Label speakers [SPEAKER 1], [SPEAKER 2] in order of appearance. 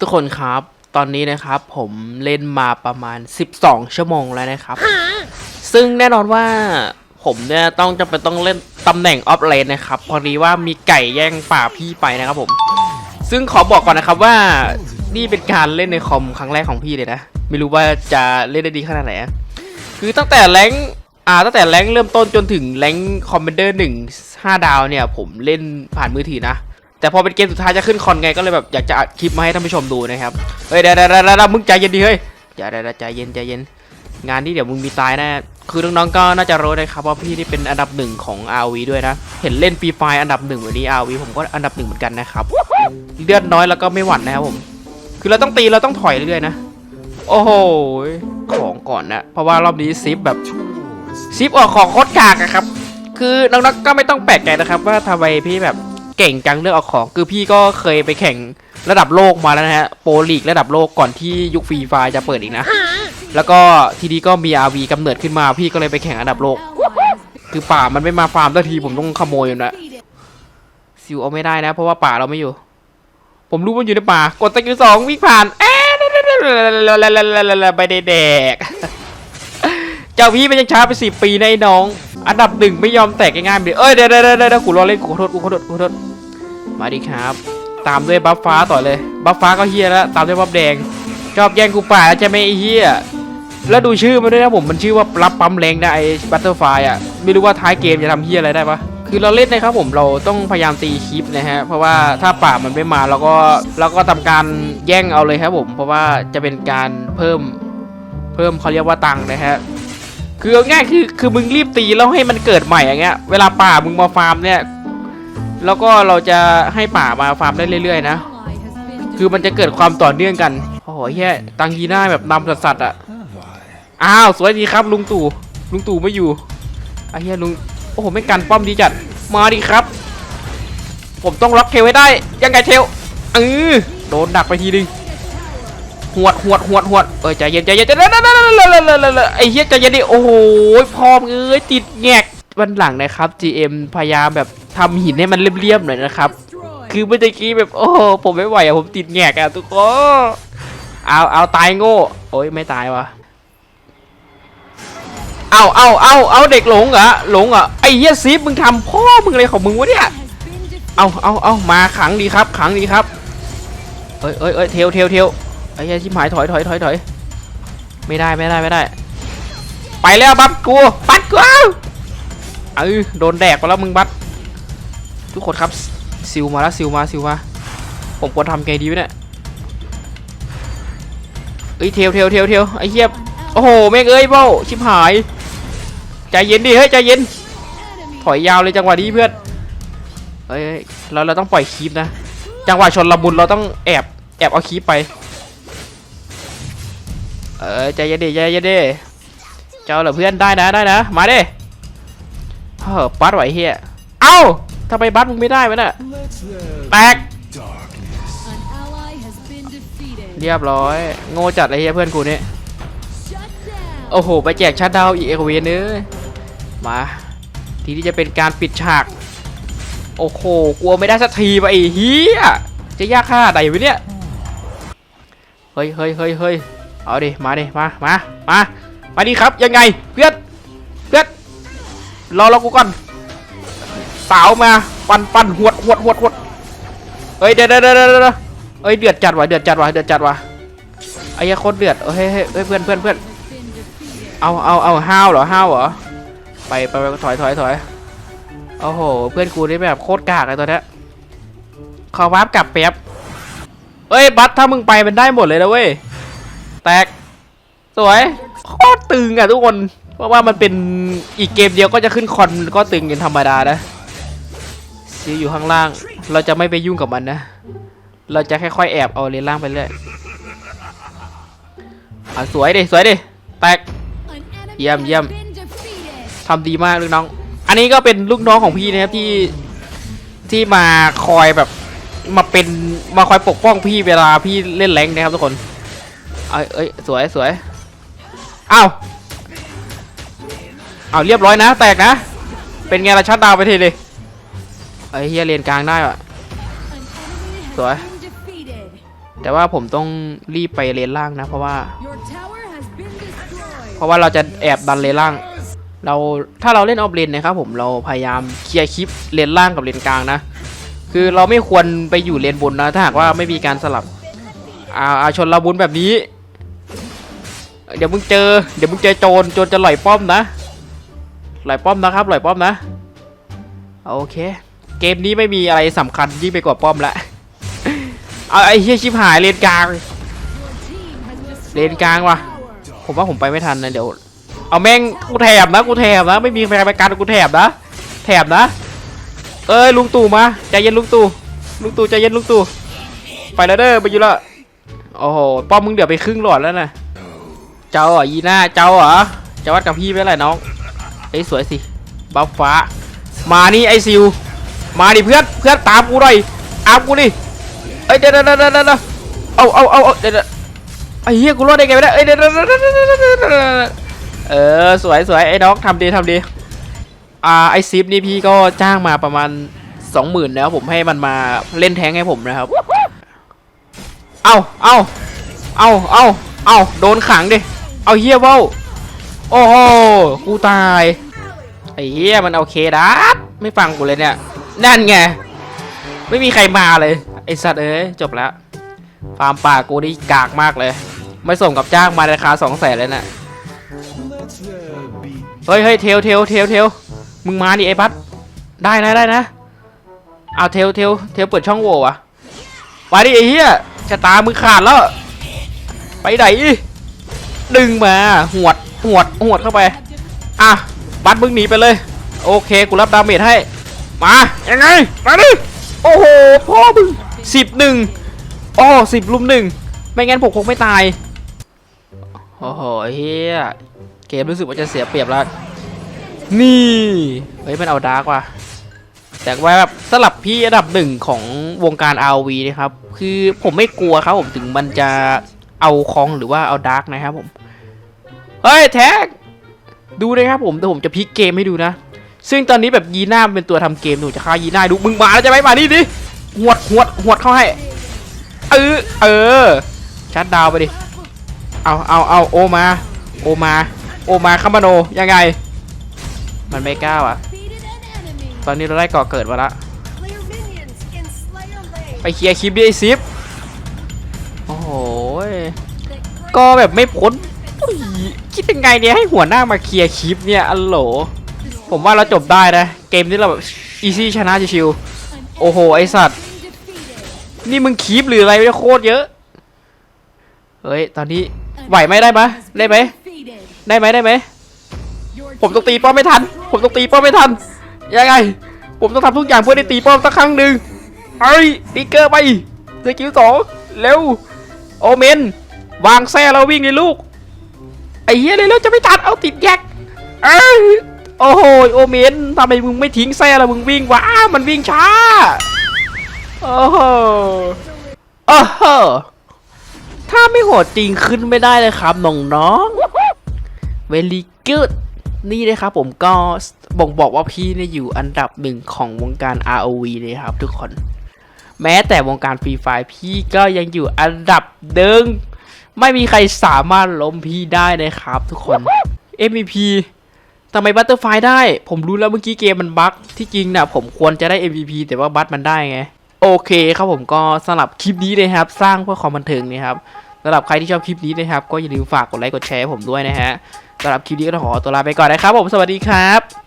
[SPEAKER 1] ทุกคนครับ ตอนนี้นะครับผมเล่นมาประมาณ 12 ชั่วโมงแล้วนะครับ ซึ่งแน่นอนว่าผมเนี่ยต้องจำเป็นต้องเล่นตำแหน่งออฟเลนนะครับ พอดีว่ามีไก่แย่งป่าพี่ไปนะครับผม ซึ่งขอบอกก่อนนะครับว่านี่เป็นการเล่นในคอมครั้งแรกของพี่เลยนะ ไม่รู้ว่าจะเล่นได้ดีขนาดไหน คือตั้งแต่แรงอ่าตั้งแต่แรงเริ่มต้นจนถึงแรงค์คอมเมนเดอร์หนึ่งห้าดาวเนี่ย ผมเล่นผ่านมือถือนะ แต่พอเป็นเกมสุดท้ายจะขึ้นคอนไงก็เลยแบบอยากจะอัดคลิปมาให้ท่านผู้ชมดูนะครับเฮ้ยเดี๋ยวเดี๋ยวมึงใจเย็นดิเฮ้ยอย่าเดี๋ยวใจเย็นใจเย็น งานนี้เดี๋ยวมึงมีตายแน่คือน้องๆก็น่าจะรู้นะครับว่าพี่นี่เป็นอันดับหนึ่งของ RV ด้วยนะ เห็นเล่นฟรีไฟอันดับหนึ่งวันนี้ RV ผมก็อันดับหนึ่งเหมือนกันนะครับเลือดน้อยแล้วก็ไม่หวั่นนะครับผม คือเราต้องตีเราต้องถอยเรื่อยๆนะ โอ้โหของก่อนนะ เพราะว่ารอบนี้ซิปแบบซิปออกของโคตรกากอะครับ คือน้องๆก็ไม่ต้องแปลกใจนะครับว่าทำไมพี่แบบ เก่งจังเรื่องออกของคือพี่ก็เคยไปแข่งระดับโลกมาแล้วนะฮะโปรลีกระดับโลกก่อนที่ยุคฟรีไฟจะเปิดอีกนะ แล้วก็ทีนี้ก็มี RV กำเนิดขึ้นมาพี่ก็เลยไปแข่งอันดับโลก คือป่ามันไม่มาฟาร์มสักทีผมต้องขโมยอยู่นะซิวเอาไม่ได้นะ เพราะว่าป่าเราไม่อยู่ ผมรู้ว่าอยู่ในป่ากดตะกิวสองวิ่งผ่านเอ๊ะไปแดกเจ้าพี่มันยังช้าไปสิปีในน้อง อันดับหนึ่งไม่ยอมแตกง่ายๆเลยเอ้ยเดี๋ยวเดี๋ยวเดี๋ยวกูรอเล่นกูขอโทษกูขอโทษกูขอโทษมาดิครับ ตามด้วยบัฟฟ้าต่อเลยบัฟฟ้าก็เฮียแล้วตามด้วยบัฟแดง ชอบแย่งกูป่าแล้วจะไม่เฮียแล้วดูชื่อมันด้วยนะผมมันชื่อว่ารับปั๊มแรงนะไอ้บัตเตอร์ไฟอะไม่รู้ว่าท้ายเกมจะทำเฮียอะไรได้ปะคือเราเล่นนะครับผมเราต้องพยายามตีคลิปนะฮะเพราะว่าถ้าป่ามันไม่มาเราก็เราก็ทำการแย่งเอาเลยครับผม เพราะว่าจะเป็นการเพิ่มเพิ่มเขาเรียกว่าตังค์นะฮะ คือเอาง่ายคือคือมึงรีบตีแล้วให้มันเกิดใหม่อย่างเงี้ย เวลาป่ามึงมาฟาร์มเนี่ย แล้วก็เราจะให้ป่ามาฟาร์มได้เรื่อยๆนะ คือมันจะเกิดความต่อเนื่องกัน โอ้โหเฮียตังยีน่าแบบนำสัสๆอะ อ้าวสวยดีครับลุงตู่ ลุงตู่ไม่อยู่ไอ้เฮียลุง โอ้โหไม่กันป้อมดีจัด มาดิครับ ผมต้องล็อกเทลไว้ได้ ยังไงเทลเออโดนดักไปทีนึง หวดหวดหวดหวดเอ้ยใจเย็นใจเย็นใจเย็นไอ้เฮียใจเย็นดิโอ้โหพร้อมเอ้ยติดแงกวันหลังนะครับ GM พยายามแบบทำหินให้มันเรียบๆหน่อยนะครับ คือเมื่อกี้แบบโอ้ผมไม่ไหวอะผมติดแงกอะทุกคนเอาเอาตายโง่โอ้ยไม่ตายวะเอาเอาเอาเอาเด็กหลงเหรอหลงเหรอไอ้เหี้ยซีฟมึงทำพ่อมึงอะไรของมึงวะเนี่ยเอาเอาเอามาขังดีครับ ขังดีครับเอ้ยเอ้ยเอ้ยเทวเทวเทว ไอ้เหี้ยชิบหายถอยถอยถอยถอยไม่ได้ไม่ได้ไม่ได้ ไปแล้วบัฟกูบัฟกูเอาเออโดนแดกไปแล้วมึงบัฟทุกคนครับซิลมาแล้วซิลมาซิลมาผมควรทำไงดีวะเนี่ยเอ้ยเทวเทวเทวเทวไอ้เหี้ยโอ้โหแม่งเอ้ยเบ้าชิบหายใจเย็นดิเฮ้ยใจเย็นถอยยาวเลยจังหวะนี้เพื่อนเฮ้ยเราเราต้องปล่อยคีปนะ จังหวะชนละมุนเราต้องแอบแอบเอาคีปไป เออใจเย็นดิใจเย็นดิเจ้าเหรอเพื่อนได้นะได้นะมาดิเฮ้อปัดไหวเฮียเอ้าทำไมบัสมึงไม่ได้วะน่ะแตก
[SPEAKER 2] An ally has been defeated.
[SPEAKER 1] เรียบร้อย โง่จัดเลยเฮียเพื่อนกูนี่
[SPEAKER 2] Shut down.
[SPEAKER 1] โอ้โห ไปแจกชัดดาวน์อีกเอกเวนเอ้ยมา ทีนี้จะเป็นการปิดฉาก โอ้โห กลัวไม่ได้สักทีไปะไอ้เฮียจะยากขนาดไหนวะเนี่ย เฮ้ยเฮ้ยเฮ้ยเฮ้ย เอาดิ มาดิ มา มา มา มาดิครับ ยังไง เพื่อน เพื่อน รอเรากูก่อน สาวมา ปันปันหวดหวดหวดหวดเฮ้ย เดี๋ยวเดี๋ยวเดี๋ยวเดี๋ยวเฮ้ย เดือดจัดว่ะ เดือดจัดว่ะ เดือดจัดว่ะ ไอ้เหี้ยโคตรเดือดเฮ้ยเฮ้ยเพื่อนเพื่อนเพื่อนเอาเอาเอาห้าวเหรอ ห้าวเหรอ ไปไปไปถอยถอยถอยโอ้โห เพื่อนกูนี่แบบโคตรกากเลยตัวเนี้ยขอวาร์ปกลับแป๊บเอ้ย บัตถ้ามึงไปมันได้หมดเลยนะเว้ย แตก สวยโคตรตึงอะทุกคน เพราะว่ามันเป็นอีกเกมเดียวก็จะขึ้นคอนก็ตึงกันธรรมดานะซีอยู่ข้างล่าง เราจะไม่ไปยุ่งกับมันนะ เราจะค่อยๆแอบเอาเลนล่างไปเรื่อยอะสวยดิสวยดิแตก
[SPEAKER 2] An enemy
[SPEAKER 1] Yum,
[SPEAKER 2] has
[SPEAKER 1] yum.
[SPEAKER 2] been defeated.
[SPEAKER 1] ทำดีมากลูกน้อง อันนี้ก็เป็นลูกน้องของพี่นะครับที่ที่มาคอยแบบมาเป็นมาคอยปกป้องพี่เวลาพี่เล่นแรงนะครับทุกคน เอ้ยเอ้ยสวยสวยอ้าวอ้าวเรียบร้อยนะ แตกนะ เป็นไงล่ะชัดดาวไปทีเลยไอ้เฮียเลนกลางได้ว่ะ
[SPEAKER 2] An enemy has
[SPEAKER 1] Rồi.
[SPEAKER 2] been defeated.
[SPEAKER 1] แต่ว่าผมต้องรีบไปเลนล่างนะ เพราะว่า เพราะว่าเราจะแอบดันเลนล่าง เราถ้าเราเล่นออฟเลนนะครับผมเราพยายามเคลียร์คลิปเลนล่างกับเลนกลางนะ คือเราไม่ควรไปอยู่เลนบนนะ ถ้าหากว่าไม่มีการสลับอาอาชนราบุญแบบนี้ เดี๋ยวมึงเจอ เดี๋ยวมึงเจอโจร โจรจะหล่อยป้อมนะ หล่อยป้อมนะครับ หล่อยป้อมนะ โอเค เกมนี้ไม่มีอะไรสำคัญยิ่งไปกว่าป้อมละ เอาไอ้เฮียชิบหายเลนกลาง เลนกลางว่ะ ผมว่าผมไปไม่ทันนะเดี๋ยว เอาแม่งกูแถบนะ กูแถบนะ ไม่มีใครไปกันกูแถบนะ แถบนะ เอ้ยลุงตู่มา ใจเย็นลุงตู่ ลุงตู่ใจเย็นลุงตู่ ไปแล้วเด้อไปอยู่ละโอ้โห ป้อมมึงเดี๋ยวไปครึ่งหลอดแล้วนะ เจ้าเหรอยีน่าเจ้าเหรอจะวัดกับพี่ไม่ไรน้องเอ้สวยสิบัฟฟ้า มานี่ไอซิวมาดิเพื่อนเพื่อนตามกูหน่อยตามกูดิเอ้ยเดี๋ยวเดี๋ยวเดี๋ยวเอาเอาเอาเอาเดี๋ยวไอ้เหี้ยกูรอดได้ไงไม่ได้เอ้ยเดี๋ยวเดี๋ยวเดี๋ยวเดี๋ยวเออสวยสวยไอ้น้องทำดีทำดีอ่าไอซิปนี่พี่ก็จ้างมาประมาณสองหมื่นแล้วผมให้มันมาเล่นแทงให้ผมนะครับ เอาเอาเอาเอาเอาโดนขังดิ เอาเฮียเว้าโอ้โหกูตายไอ้เฮียมันเอาเคดับไม่ฟังกูเลยเนี่ยนั่นไงไม่มีใครมาเลยไอสัตว์เอ้ยจบแล้วฟาร์มป่ากูนี่กากมากเลย ไม่ส่งกับจ้างมาราคาสองแสนเลยนะ่ะเฮ้ยเฮ้ยเทลเทลเทลเทลมึงมาดิไอ้บัสได้นะได้นะเอาเทลเทลเทลเปิดช่องโหว่อะมาดิไอ้เหี้ยชะตามึงขาดแล้ว ไปไหน ดึงมาหวดหวดหวดเข้าไป อะ บัสมึงหนีไปเลย โอเค กูรับดาเมจให้ มา ยังไง มาดิ โอ้โห พ่อมึงสิบหนึ่งโอ้สิบลุมหนึ่ง ไม่งั้นผมคงไม่ตาย โอ้โหเฮียเกมรู้สึกว่าจะเสียเปรียบแล้ว นี่ เฮ้ย มันเอาดาร์กว่ะแต่ว่าแบบสลับพี่อันดับหนึ่งของวงการ RV นะครับ คือผมไม่กลัวครับผมถึงมันจะเอาคองหรือว่าเอาดาร์กนะครับผม เฮ้ยแท็ก ดูนะครับผมแต่ผมจะพลิกเกมให้ดูนะ ซึ่งตอนนี้แบบยีน่าเป็นตัวทำเกมหนูจะฆ่ายีน่าดูมึงมาแล้วจะไหมมานี่ดิหวดหวดหวดเข้าให้เออเออชัดดาวไปดิเอาเอาเอาโอมาโอมาโอมาคัมบาโนยังไง มันไม่กล้าอะ ตอนนี้เราได้ก่อเกิดมาละไปเคลียร์คลิปดิไอซิปโอ้โหก็แบบไม่พ้น ยังไงเนี่ยให้หัวหน้ามาเคลียร์คลิปเนี่ยอัลโหล ผมว่าเราจบได้นะ เกมนี้เราแบบอีซี่ชนะชิวๆโอ้โห ไอสัตว์ นี่มึงคีบหรืออะไรเนี่โคตรเยอะ เฮ้ย ตอนนี้ไหวไหมได้ไหมได้ไหมได้ไหมได้ไหม ผมต้องตีป้อมไม่ทัน ผมต้องตีป้อมไม่ทัน ยังไง ผมต้องทำทุกอย่างเพื่อได้ตีป้อมสักครั้งหนึ่งไอ้ยปีเกอร์ไปสกิลสองเร็ว โอเมน วางแซ่แล้ววิ่งเลยลูก เฮียเลยแล้วจะไม่ทันเอาติดแยกเอ้ยโอ้โหโอเมนทำไมมึงไม่ทิ้งแซ่ล้วมึงวิ่งวะอ้าวมันวิ่งช้าโอ้โหโอ้โหถ้าไม่โหดจริงขึ้นไม่ได้เลยครับน้องๆ very good นี่นะครับผมก็บ่งบอกว่าพี่เนี่ยอยู่อันดับหนึ่งของวงการ ROV เลยครับทุกคน แม้แต่วงการฟรีไฟพี่ก็ยังอยู่อันดับเดิง ไม่มีใครสามารถล้มพี่ได้นะครับทุกคน MVP ทำไมบัตเตอร์ไฟได้ ผมรู้แล้วเมื่อกี้เกมมันบั๊กที่จริงนะผมควรจะได้ MVP แต่ว่าบัตมันได้ไง โอเคครับผมก็สำหรับคลิปนี้นะครับ สร้างเพื่อความบันเทิงนะครับสำหรับใครที่ชอบคลิปนี้นะครับ ก็อย่าลืมฝากกดไลค์กดแชร์ผมด้วยนะฮะสำหรับคลิปนี้ก็ขอตัวลาไปก่อนนะครับผมสวัสดีครับ